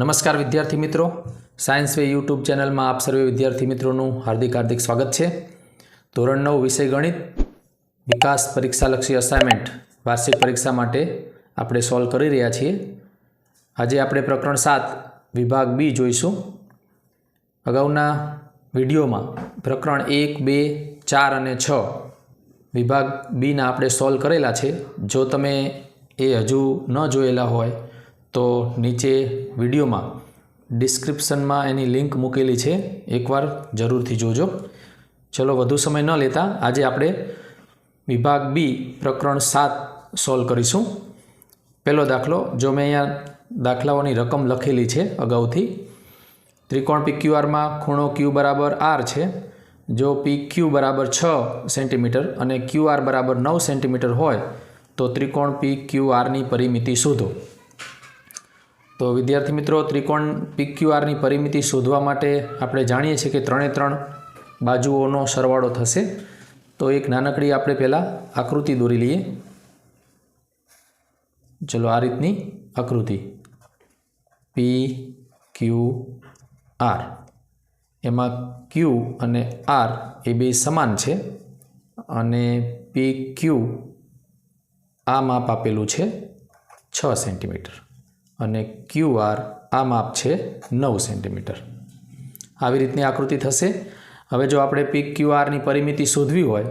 નમસ્કાર વિદ્યાર્થી મિત્રો. સાયન્સ વે યુટ્યુબ ચેનલમાં આપ સર્વે વિદ્યાર્થી મિત્રોનું હાર્દિક હાર્દિક સ્વાગત છે. ધોરણ નવ વિષય ગણિત, વિકાસ પરીક્ષાલક્ષી અસાઇનમેન્ટ વાર્ષિક પરીક્ષા માટે આપણે સોલ્વ કરી રહ્યા છીએ. આજે આપણે પ્રકરણ સાત, વિભાગ બી જોઈશું. અગાઉના વિડીયોમાં પ્રકરણ એક, બે, ચાર અને છ વિભાગ બીના આપણે સોલ્વ કરેલા છે. જો તમે એ હજુ ન જોયેલા હોય તો નીચે વિડીયોમાં ડિસ્ક્રિપ્શનમાં એની લિંક મૂકેલી છે. એકવાર જરૂરથી જોજો. ચલો, વધુ સમય ન લેતા આજે આપણે વિભાગ બી પ્રકરણ સાત સોલ્વ કરીશું. પહેલો દાખલો, જો મેં અહીંયા દાખલાઓની રકમ લખેલી છે અગાઉથી, ત્રિકોણ પી ક્યુઆરમાં ખૂણો ક્યુ બરાબર આર છે. જો પી ક્યુ બરાબર છ સેન્ટીમીટર અને ક્યુ આર બરાબર નવ સેન્ટીમીટર હોય, તો ત્રિકોણ પી ક્યુ આરની પરિમિતિ શોધો. તો વિદ્યાર્થી મિત્રો, ત્રિકોણ પી ક્યુ આરની પરિમિતિ શોધવા માટે આપણે જાણીએ છીએ કે ત્રણે ત્રણ બાજુઓનો સરવાળો થશે. તો એક નાનકડી આપણે પહેલાં આકૃતિ દોરી લઈએ. ચલો, આ રીતની આકૃતિ. પી ક્યુ આર એમાં ક્યુ અને આર એ બે સમાન છે અને પી ક્યુ આ માપ આપેલું છે છ સેન્ટીમીટર. અને ક્યુ આર આ માપ છે નવ સેન્ટીમીટર. આવી રીતની આકૃતિ થશે. હવે જો આપણે પી ક્યુ આરની પરિમિતિ શોધવી હોય,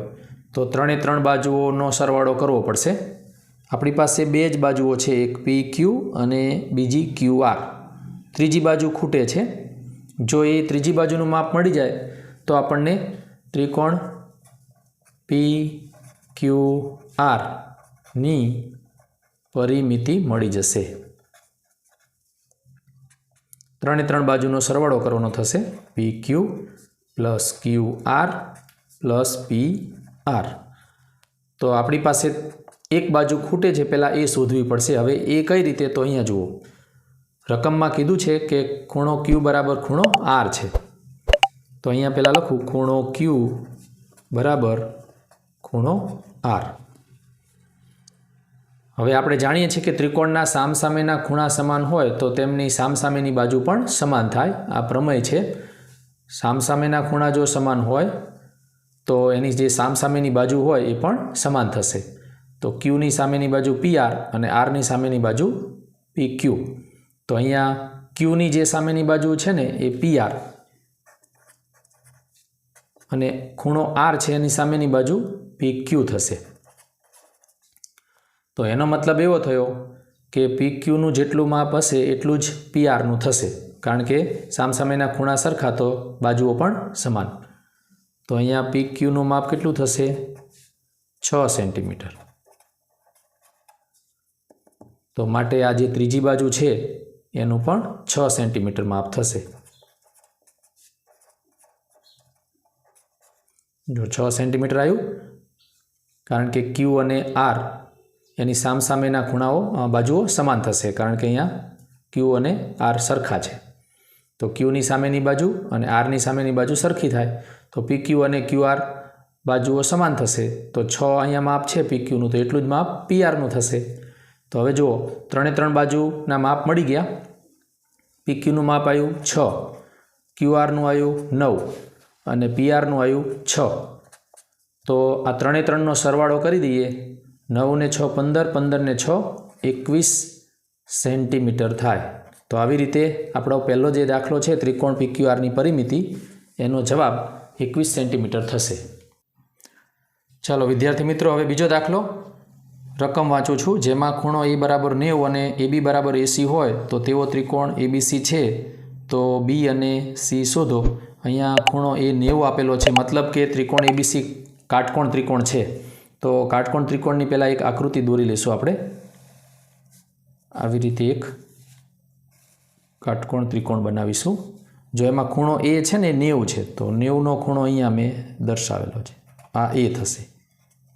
તો ત્રણે ત્રણ બાજુઓનો સરવાળો કરવો પડશે. આપણી પાસે બે જ બાજુઓ છે, એક પી ક્યુ અને બીજી ક્યુ આર. ત્રીજી બાજુ ખૂટે છે. જો એ ત્રીજી બાજુનું માપ મળી જાય, તો આપણને ત્રિકોણ પી ક્યુ આરની પરિમિતિ મળી જશે. ત્રણે ત્રણ બાજુનો સરવાળો કરવાનો થશે. P Q plus Q R plus P R તો આપણી પાસે એક બાજુ ખૂટે છે, પહેલાં એ શોધવી પડશે. હવે એ કઈ રીતે? તો અહીંયા જુઓ. રકમમાં કીધું છે કે ખૂણો ક્યુ બરાબર ખૂણો આર છે. તો અહીંયા પહેલાં લખું, ખૂણો ક્યુ બરાબર ખૂણો આર હવે આપણે જાણીએ છીએ કે ત્રિકોણના સામસામેના ખૂણા સમાન હોય તો તેમની સામસામેની બાજુ પણ સમાન થાય. આ પ્રમેય છે. સામસામેના ખૂણા જો સમાન હોય તો એની જે સામસામેની બાજુ હોય એ પણ સમાન થશે. તો ક્યુની સામેની બાજુ પી આર અને આરની સામેની બાજુ પી ક્યુ. તો અહીંયા ક્યુની જે સામેની બાજુ છે ને એ પી આર. અને ખૂણો આર છે એની સામેની બાજુ પી ક્યુ થશે. તો એનો મતલબ એવો થયો કે પી ક્યુનું જેટલું માપ હશે, એટલું જ પી આરનું થશે. કારણ કે સામસામેના ખૂણા સરખા તો બાજુઓ પણ સમાન. તો અહીંયા પી ક્યુનું માપ કેટલું થશે? છ સેન્ટીમીટર. તો માટે આ જે ત્રીજી બાજુ છે, એનું પણ છ સેન્ટીમીટર માપ થશે. જો છ સેન્ટીમીટર આવ્યું, કારણ કે ક્યુ અને આર એની સામસામેના ખૂણાઓ બાજુઓ સમાન થશે, કારણ કે અહીંયા ક્યુ અને આર સરખા છે. તો ક્યુની સામેની બાજુ અને આરની સામેની બાજુ સરખી થાય. તો પી ક્યુ અને ક્યુ આર બાજુઓ સમાન થશે. તો છ અહીંયા માપ છે પી ક્યુનું તો એટલું જ માપ પી આરનું થશે. તો હવે જુઓ, ત્રણે ત્રણ બાજુના માપ મળી ગયા. પી ક્યુનું માપ આવ્યું છ. ક્યુ આરનું આવ્યું નવ. અને પી આરનું આવ્યું છ. તો આ ત્રણે ત્રણનો સરવાળો કરી દઈએ. નવ ને છ પંદર પંદર ને છ, એકવીસ સેન્ટીમીટર થાય. તો આવી રીતે આપણો પહેલો જે દાખલો છે, ત્રિકોણ પીક્યુઆરની પરિમિતિ, એનો જવાબ એકવીસ સેન્ટીમીટર થશે. ચાલો વિદ્યાર્થી મિત્રો, હવે બીજો દાખલો. રકમ વાંચું છું. જેમાં ખૂણો એ બરાબર નેવું અને એ બી બરાબર એસી હોય, તો તેવો ત્રિકોણ એબીસી છે. તો બી અને સી શોધો. અહીંયા ખૂણો એ નેવું આપેલો છે. મતલબ કે ત્રિકોણ એબીસી કાટકોણ ત્રિકોણ છે. તો કાટકોણ ત્રિકોણની પહેલાં એક આકૃતિ દોરી લઈશું આપણે. આવી રીતે એક કાટકોણ ત્રિકોણ બનાવીશું. જો એમાં ખૂણો એ છે ને એ નેવું છે, તો નેવુંનો ખૂણો અહીંયા મેં દર્શાવેલો છે. આ એ થશે.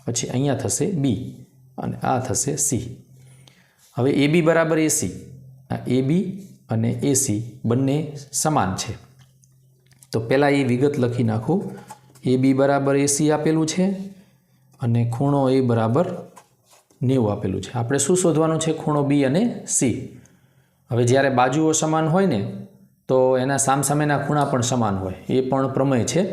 પછી અહીંયા થશે બી અને આ થશે સી. હવે એ બી બરાબર એસી આ એ બી અને એસી બંને સમાન છે. તો પહેલાં એ વિગત લખી નાખું. એ બી બરાબર એસી આપેલું છે. અને ખૂણો એ બરાબર નેવું આપેલું છે. આપણે શું શોધવાનું છે? ખૂણો બી અને સી. હવે જ્યારે બાજુઓ સમાન હોય ને, તો એના સામસામેના ખૂણા પણ સમાન હોય. એ પણ પ્રમેય છે.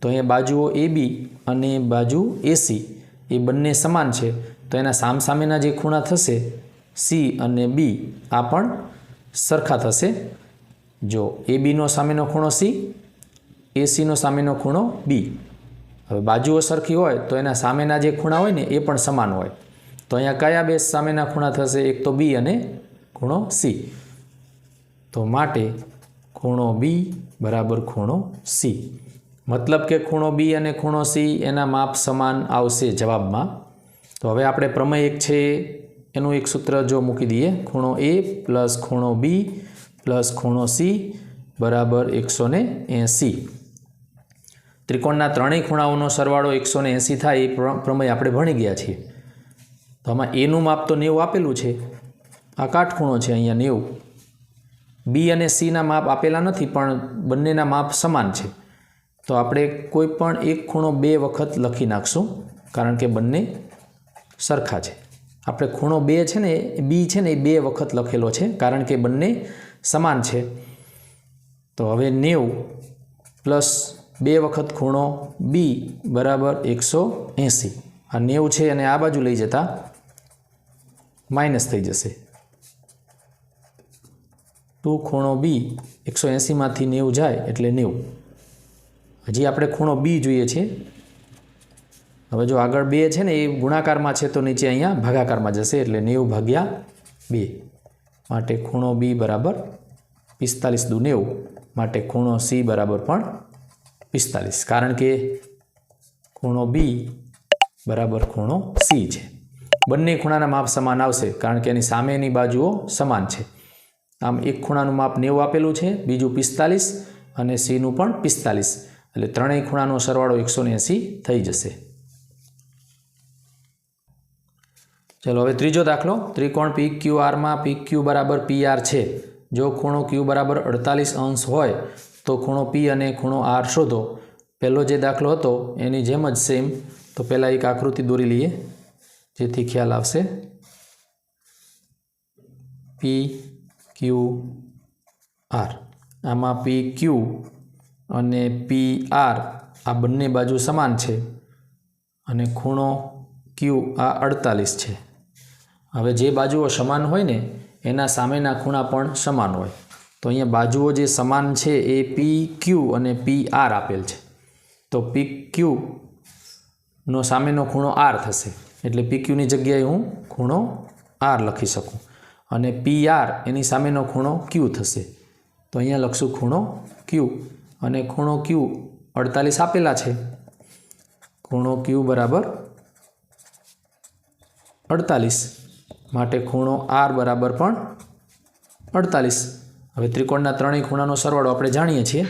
તો અહીંયા બાજુઓ એ બી અને બાજુ એસી એ બંને સમાન છે. તો એના સામસામેના જે ખૂણા થશે, સી અને બી, આ પણ સરખા થશે. જો એ બીનો સામેનો ખૂણો સી એસીનો સામેનો ખૂણો બી. હવે બાજુઓ સરખી હોય તો એના સામેના જે ખૂણા હોય ને એ પણ સમાન હોય. તો અહીંયા કયા બે સામેના ખૂણા થશે? એક તો બી અને ખૂણો સી તો માટે ખૂણો બી બરાબર ખૂણો સી મતલબ કે ખૂણો બી અને ખૂણો સી એના માપ સમાન આવશે જવાબમાં. તો હવે આપણે પ્રમેય એક છે, એનું એક સૂત્ર જો મૂકી દઈએ, ખૂણો એ પ્લસ ખૂણો બી પ્લસ ખૂણો સી બરાબર એકસો ને એંસી. ત્રિકોણના ત્રણેય ખૂણાઓનો સરવાળો એકસો ને એંસી થાય એ પ્ર- પ્રમેય આપણે ભણી ગયા છીએ. તો આમાં એનું માપ તો નેવું આપેલું છે. આ કાટખૂણો છે અહીંયા નેવું. બી અને સીના માપ આપેલા નથી, પણ બંનેના માપ સમાન છે. તો આપણે કોઈ પણ એક ખૂણો બે વખત લખી નાખશું, કારણ કે બંને સરખા છે. આપણે ખૂણો બે છે ને એ બી છે ને એ બે વખત લખેલો છે, કારણ કે બંને સમાન છે. તો હવે નેવું પ્લસ બે વખત ખૂણો બી બરાબર એકસો એંસી. આ નેવું છે અને આ બાજુ લઈ જતા માઇનસ થઈ જશે. ટુ ખૂણો બી એકસો એંસીમાંથી નેવું જાય એટલે નેવું. હજી આપણે ખૂણો બી જોઈએ છે હવે જો આગળ બે છે ને એ ગુણાકારમાં છે તો નીચે અહીંયા ભાગાકારમાં જશે એટલે નેવું ભાગ્યા બે. માટે ખૂણો બી બરાબર પિસ્તાલીસ દુ નેવું. માટે ખૂણો સી બરાબર પણ પિસ્તાલીસ. કારણ કે ખૂણો બી બરાબર ખૂણો સી છે. બંને ખૂણાના માપ સમાન આવશે કારણ કે એની સામેની બાજુઓ સમાન છે. આમ એક ખૂણાનું માપ નેવું આપેલું છે, બીજું પિસ્તાલીસ અને સીનું પણ પિસ્તાલીસ. એટલે ત્રણેય ખૂણાનો સરવાળો એકસો થઈ જશે. ચલો, હવે ત્રીજો દાખલો. ત્રિકોણ પી ક્યુ આરમાં પી ક્યુ બરાબર પી આર છે. જો ખૂણો ક્યુ બરાબર અડતાલીસ અંશ હોય તો ખૂણો પી અને ખૂણો આર શોધો. પહેલો જે દાખલો હતો, એની જેમ જ સેમ તો પહેલાં એક આકૃતિ દોરી લઈએ, જેથી ખ્યાલ આવશે. પી ક્યુ આર આમાં પી ક્યુ અને પી આર આ બંને બાજુ સમાન છે. અને ખૂણો ક્યુ આ અડતાલીસ છે. હવે જે બાજુઓ સમાન હોય ને, એના સામેના ખૂણા પણ સમાન હોય. તો અહીંયા બાજુઓ જે સમાન છે એ પી ક્યુ અને પી આર આપેલ છે. તો પી ક્યુ નો સામેનો ખૂણો આર થશે. એટલે પી ક્યુની જગ્યાએ હું ખૂણો આર લખી શકું. અને પી આર એની સામેનો ખૂણો ક્યુ થશે. તો અહીંયા લખશું ખૂણો ક્યુ અને ખૂણો ક્યુ અડતાલીસ આપેલા છે. ખૂણો ક્યુ બરાબર અડતાલીસ. માટે ખૂણો આર બરાબર પણ અડતાલીસ. હવે ત્રિકોણના ત્રણેય ખૂણાનો સરવાળો આપણે જાણીએ છીએ.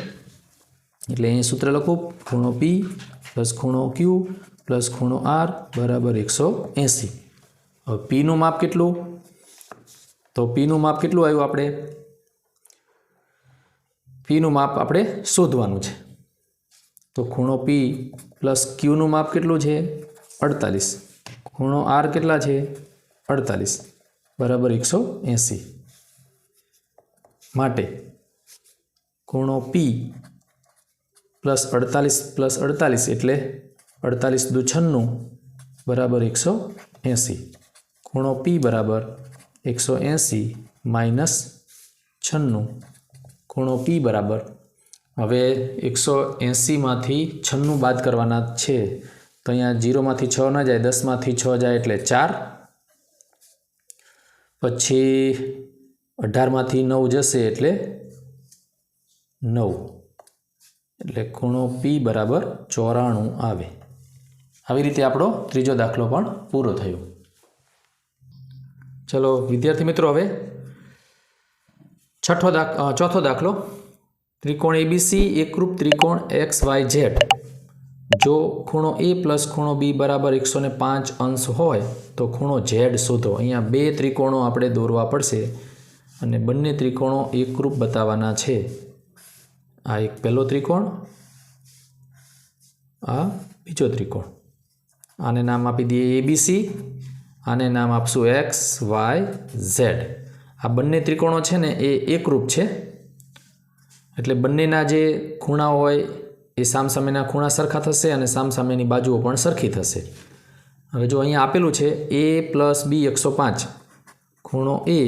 એટલે અહીં સૂત્ર લખું, ખૂણો પી પ્લસ ખૂણો ક્યુ પ્લસ ખૂણો આર બરાબર એકસો એંસી. હવે પીનું માપ કેટલું? તો પીનું માપ કેટલું આવ્યું આપણે? પીનું માપ આપણે શોધવાનું છે. તો ખૂણો પી પ્લસ ક્યુનું માપ કેટલું છે? અડતાલીસ. ખૂણો આર કેટલા છે? અડતાલીસ. બરાબર એકસો એંસી. માટે ખૂણો પી પ્લસ અડતાલીસ પ્લસ અડતાલીસ એટલે અડતાલીસ દુ છન્નું બરાબર એકસો એંસી. ખૂણો પી બરાબર એકસો એંસી માઇનસ છન્નું. ખૂણો પી બરાબર હવે એકસો એંસીમાંથી છન્નું બાદ કરવાના છે. તો અહીંયા જીરોમાંથી છ ન જાય દસમાંથી છ જાય એટલે ચાર. પછી અઢારમાંથી નવ જશે એટલે નવ. એટલે ખૂણો પી બરાબર ચોરાણું આવે. આવી રીતે આપણો ત્રીજો દાખલો પણ પૂરો થયો. ચલો, વિદ્યાર્થી મિત્રો, હવે છઠ્ઠો દાખ ચોથો દાખલો. ત્રિકોણ એબીસી એકરૂપ ત્રિકોણ એક્સ વાય ઝેડ જો ખૂણો એ પ્લસ ખૂણો બી બરાબર એકસો પાંચ અંશ હોય, તો ખૂણો ઝેડ શોધો. અહીંયા બે ત્રિકોણો આપણે દોરવા પડશે. અને બંને ત્રિકોણો એકરૂપ બતાવવાના છે. આ એક પહેલો ત્રિકોણ, આ બીજો ત્રિકોણ. આને નામ આપી દઈએ એબીસી આને નામ આપશું એક્સ વાય ઝેડ આ બંને ત્રિકોણો છે ને, એ એકરૂપ છે. એટલે બંનેના જે ખૂણા હોય, એ સામસામેના ખૂણા સરખા થશે અને સામસામેની બાજુઓ પણ સરખી થશે. હવે જો અહીંયા આપેલું છે એ પ્લસ બી એકસો પાંચ, ખૂણો એ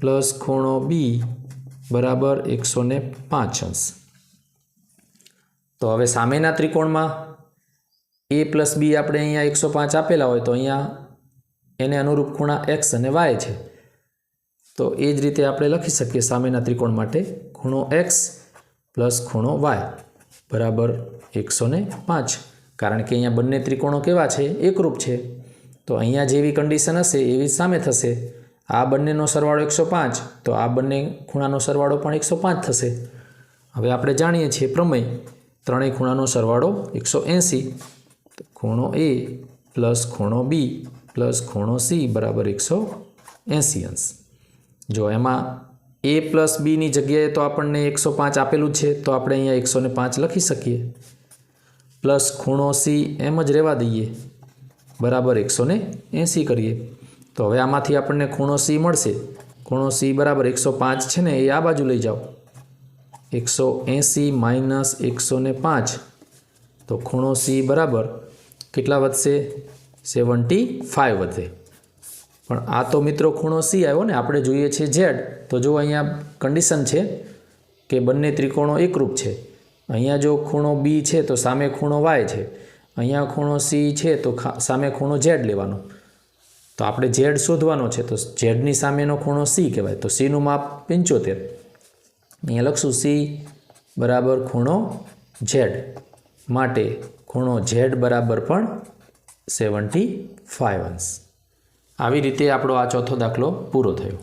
પ્લસ ખૂણો બી બરાબર એકસો ને પાંચ અંશ. તો હવે સામેના ત્રિકોણમાં એ પ્લસ બી આપણે અહીંયા એકસો પાંચ આપેલા હોય તો અહીંયા એને અનુરૂપ ખૂણા એક્સ અને વાય છે. તો એ જ રીતે આપણે લખી શકીએ સામેના ત્રિકોણ માટે ખૂણો એક્સ પ્લસ ખૂણો વાય બરાબર એકસો પાંચ. કારણ કે અહીંયા બંને ત્રિકોણો કેવા છે? એકરૂપ છે. તો અહીંયા જેવી કન્ડિશન હશે, એવી સામે થશે. આ બંનેનો સરવાળો એકસો પાંચ, તો આ બંને ખૂણાનો સરવાળો પણ એકસો પાંચ થશે. હવે આપણે જાણીએ છીએ પ્રમેય. ત્રણેય ખૂણાનો સરવાળો એકસો એંસી. ખૂણો એ પ્લસ ખૂણો બી પ્લસ ખૂણો સી બરાબર એકસો એંસી અંશ. જો એમાં એ પ્લસ બીની જગ્યાએ તો આપણને એકસો પાંચ આપેલું છે, તો આપણે અહીંયા એકસો પાંચ લખી શકીએ. પ્લસ ખૂણો સી એમ જ રહેવા દઈએ. બરાબર એકસો એંસી કરીએ. તો હવે આમાંથી આપણને ખૂણો સી મળશે. ખૂણો સી બરાબર એકસો પાંચ છે ને, એ આ બાજુ લઈ જાઓ. એકસો એંસી માઇનસ એકસો પાંચ. તો ખૂણો સી બરાબર કેટલા વધશે? સેવન્ટી ફાઇવ વધે. પણ આ તો મિત્રો ખૂણો સી આવ્યો ને, આપણે જોઈએ છીએ ઝેડ. તો જો અહીંયા કન્ડિશન છે કે બંને ત્રિકોણો એકરૂપ છે. અહીંયા જો ખૂણો બી છે તો સામે ખૂણો વાય છે. અહીંયા ખૂણો સી છે તો સામે ખૂણો ઝેડ લેવાનો. તો આપણે ઝેડ શોધવાનો છે. તો ઝેડની સામેનો ખૂણો સી કહેવાય. તો સીનું માપ પંચોતેર. અહીંયા લખશું સી બરાબર ખૂણો ઝેડ માટે ખૂણો ઝેડ બરાબર પણ સેવન્ટી ફાઇવ અંશ. આવી રીતે આપણો આ ચોથો દાખલો પૂરો થયો.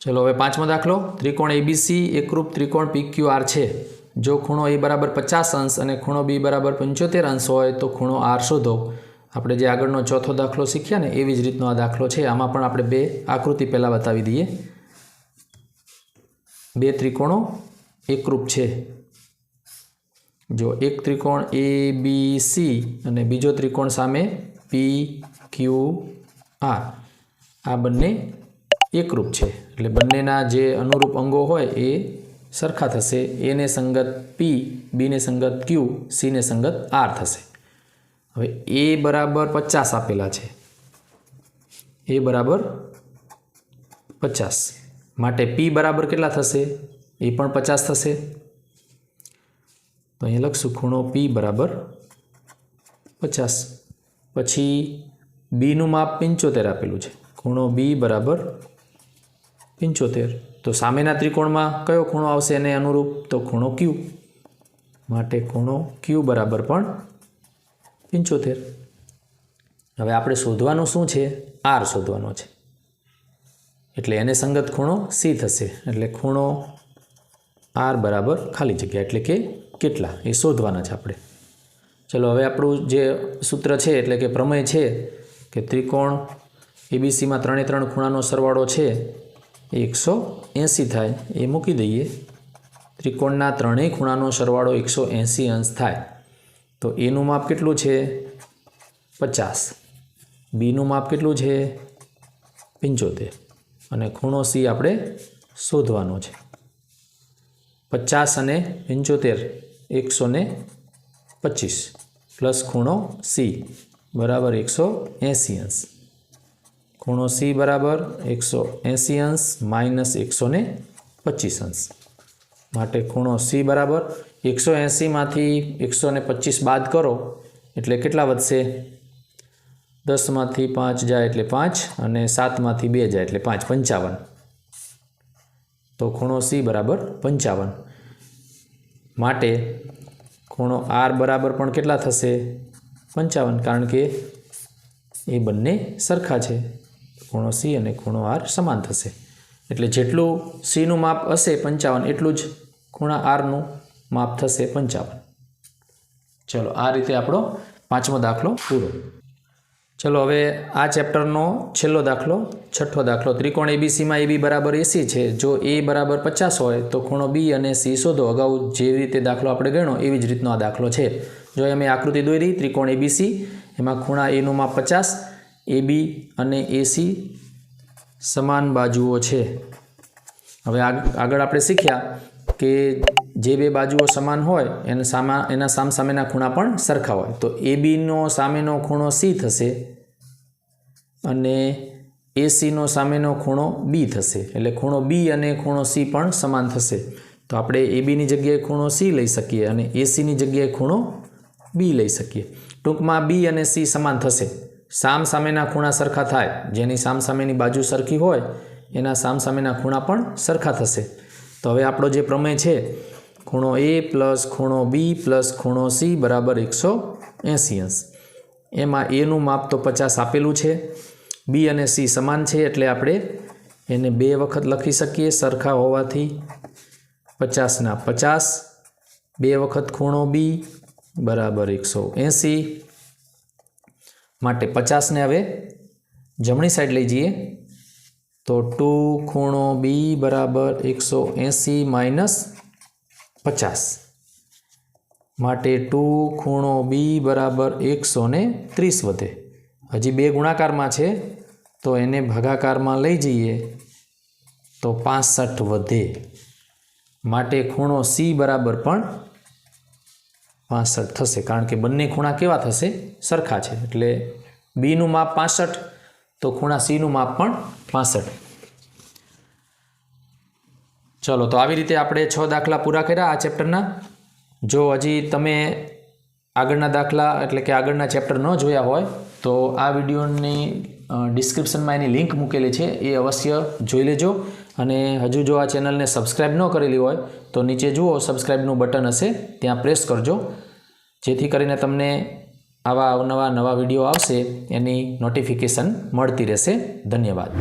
ચલો હવે પાંચમો દાખલો. ત્રિકોણ એબીસી એકરૂપ ત્રિકોણ પીક્યુઆર છે. જો ખૂણો એ બરાબર પચાસ અંશ અને ખૂણો બી બરાબર પંચોતેર અંશ હોય તો ખૂણો આર શોધો. આપણે જે આગળનો ચોથો દાખલો શીખ્યા ને, એવી જ રીતનો આ દાખલો છે. આમાં પણ આપણે બે આકૃતિ પહેલાં બતાવી દઈએ. બે ત્રિકોણો એકરૂપ છે. જો એક ત્રિકોણ એ બી સી અને બીજો ત્રિકોણ સામે પી ક્યુ આર આ બંને એકરૂપ છે. એટલે બંનેના જે અનુરૂપ અંગો હોય એ સરખા થશે. એને સંગત પી બીને સંગત ક્યુ સીને સંગત આર થશે. હવે એ બરાબર પચાસ આપેલા છે. એ બરાબર પચાસ. માટે પી બરાબર કેટલા થશે? એ પણ પચાસ થશે. તો અહીંયા લખશું ખૂણો પી બરાબર પચાસ. પછી બીનું માપ પંચોતેર આપેલું છે. ખૂણો બી બરાબર પંચોતેર. તો સામેના ત્રિકોણમાં કયો ખૂણો આવશે એને અનુરૂપ? તો ખૂણો ક્યુ માટે ખૂણો ક્યુ બરાબર પણ પંચોતેર. હવે આપણે શોધવાનું શું છે? આર શોધવાનો છે. એટલે એને સંગત ખૂણો સી થશે. એટલે ખૂણો આર બરાબર ખાલી જગ્યા. એટલે કે કેટલા? એ શોધવાના છે આપણે. ચલો, હવે આપણું જે સૂત્ર છે, એટલે કે પ્રમેય છે, કે ત્રિકોણ એબીસીમાં ત્રણે ત્રણ ખૂણાનો સરવાળો છે એકસો એંસી થાય. એ મૂકી દઈએ. ત્રિકોણના ત્રણેય ખૂણાનો સરવાળો એકસો એંસી અંશ થાય. તો એનું માપ કેટલું છે? પચાસ. બીનું માપ કેટલું છે? પંચોતેર. અને ખૂણો સી આપણે શોધવાનો છે. પચાસ અને પંચોતેર એકસો ને પચીસ. પ્લસ ખૂણો સી બરાબર એકસો એંસી અંશ. ખૂણો સી બરાબર એકસો એંસી અંશ માઇનસ એકસો ને પચીસ અંશ. માટે ખૂણો સી બરાબર. એકસો એંસીમાંથી એકસો ને પચીસ બાદ કરો, એટલે કેટલા વધશે? દસમાંથી પાંચ જાય એટલે પાંચ અને સાતમાંથી બે જાય એટલે પાંચ, પંચાવન. તો ખૂણો સી બરાબર પંચાવન. માટે ખૂણો આર બરાબર પણ કેટલા થશે? પંચાવન, કારણ કે એ બંને સરખા છે. ખૂણો સી અને ખૂણો આર સમાન થશે. એટલે જેટલું સીનું માપ હશે પંચાવન, એટલું જ ખૂણા આરનું માપ થશે પંચાવન. ચલો, આ રીતે આપણો પાંચમો દાખલો પૂરો. ચલો, હવે આ ચેપ્ટરનો છેલ્લો દાખલો, છઠ્ઠો દાખલો. ત્રિકોણ એબીસીમાં એબી બરાબર એસી છે. જો એ બરાબર પચાસ હોય, તો ખૂણો બી અને સી શોધો. અગાઉ જેવી રીતે દાખલો આપણે ગણ્યો, એવી જ રીતનો આ દાખલો છે. જો અમે આકૃતિ દોરી, ત્રિકોણ એબીસી એમાં ખૂણા એનું માપ પચાસ એબી અને એસી સમાન બાજુઓ છે. હવે આગ- આગળ આપણે શીખ્યા કે જે બે બાજુઓ સમાન હોય, એને સામા, એના સામસામેના ખૂણા પણ સરખા હોય. તો એ બીનો સામેનો ખૂણો સી થશે અને એસીનો સામેનો ખૂણો બી થશે. એટલે ખૂણો બી અને ખૂણો સી પણ સમાન થશે. તો આપણે એ બીની જગ્યાએ ખૂણો સી લઈ શકીએ અને એસીની જગ્યાએ ખૂણો બી લઈ શકીએ. ટૂંકમાં બી અને સી સમાન થશે. સામ સામેના ખૂણા સરખા થાય, જેની સામ સામેની બાજુ સરખી હોય, એના સામ સામેના ખૂણા પણ સરખા થશે. તો હવે આપણો જે પ્રમેય છે, ખૂણો એ પ્લસ ખૂણો બી પ્લસ ખૂણો સી બરાબર એકસો એંસી અંશ. એમાં એનું માપ તો પચાસ આપેલું છે બી અને સી સમાન છે એટલે આપણે એને બે વખત લખી શકીએ સરખા હોવાથી પચાસના પચાસ, બે વખત ખૂણો બી બરાબર એકસો એંસી માટે પચાસને હવે જમણી સાઈડ લઈ જઈએ. તો ટુ ખૂણો બી બરાબર એકસો એંસી માઇનસ પચાસ. માટે ટુ ખૂણો બી બરાબર એકસો ને ત્રીસ વધે. હજી બે ગુણાકારમાં છે, તો એને ભાગાકારમાં લઈ જઈએ, તો પાસઠ વધે. માટે ખૂણો સી બરાબર પણ પાસઠ થશે. કારણ કે બંને ખૂણા કેવા થશે? સરખા છે. એટલે બીનું માપ પાસઠ, તો ખૂણા સીનું માપ પણ પાસઠ. ચલો, તો આવી રીતે આપણે છ દાખલા પૂરા કર્યા આ ચેપ્ટરના. જો હજી તમે આગળના દાખલા, એટલે કે આગળના ચેપ્ટર ન જોયા હોય, તો આ વિડીયોની ડિસ્ક્રિપ્શનમાં એની લિંક મૂકેલી છે. એ અવશ્ય જોઈ લેજો. અને હજુ જો આ ચેનલને સબસ્ક્રાઈબ ન કરેલી હોય, તો નીચે જુઓ સબસ્ક્રાઈબનું બટન હશે, ત્યાં પ્રેસ કરજો. જેથી કરીને તમને આવા અવનવા નવા વીડિયો આવશે, એની નોટિફિકેશન મળતી રહેશે. ધન્યવાદ.